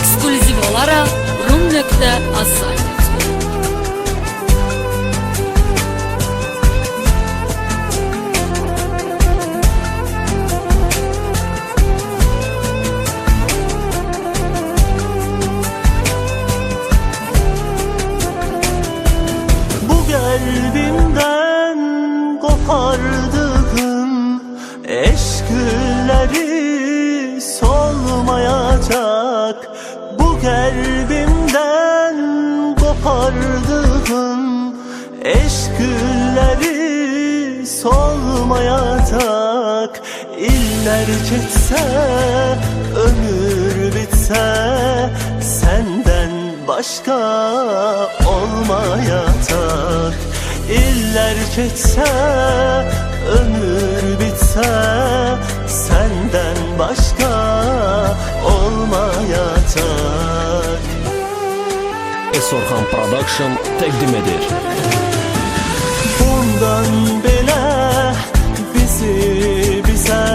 ekskluziv olaraq rum.az. Bu kalbimden kopardığım eşkülleri solmayacak Kalbimden kopardığım eşkülleri solmayacak İller geçse ömür bitse senden başka olmayacak İller geçse ömür bitse senden başka olmayacak Esorhan Production təqdim edir. Bundan belə bizi bizə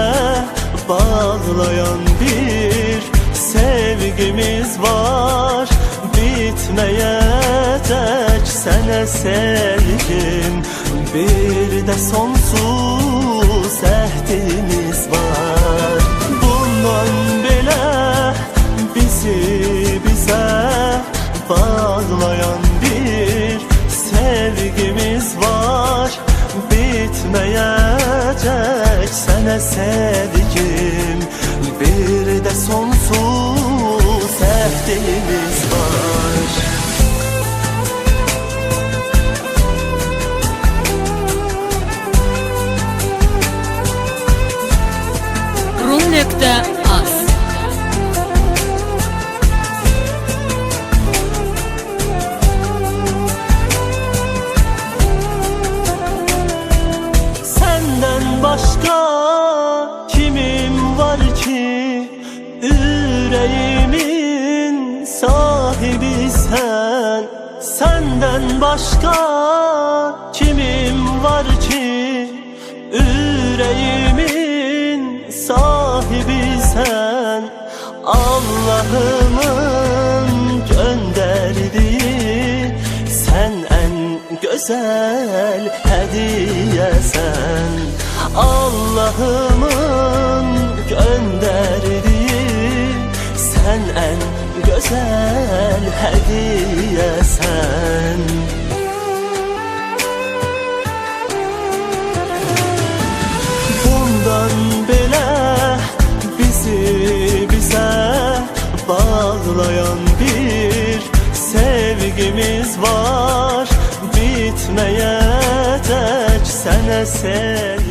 bağlayan bir sevgimiz var Bitməyəcək sənə sevgim Bir də sonsuz Bitmeyecek sana sevgim Bir de sonsuz sevgimiz var. Rum.az Yüreğimin sahibi sen. Senden başka kimim var ki? Yüreğimin sahibi sen. Allah'ımın gönderdiği sen en güzel hediyesen Allah'ımın güzel hediyesen Bundan belə bizi bizə bağlayan bir sevgimiz var. Bitməyəcək sənə sevgi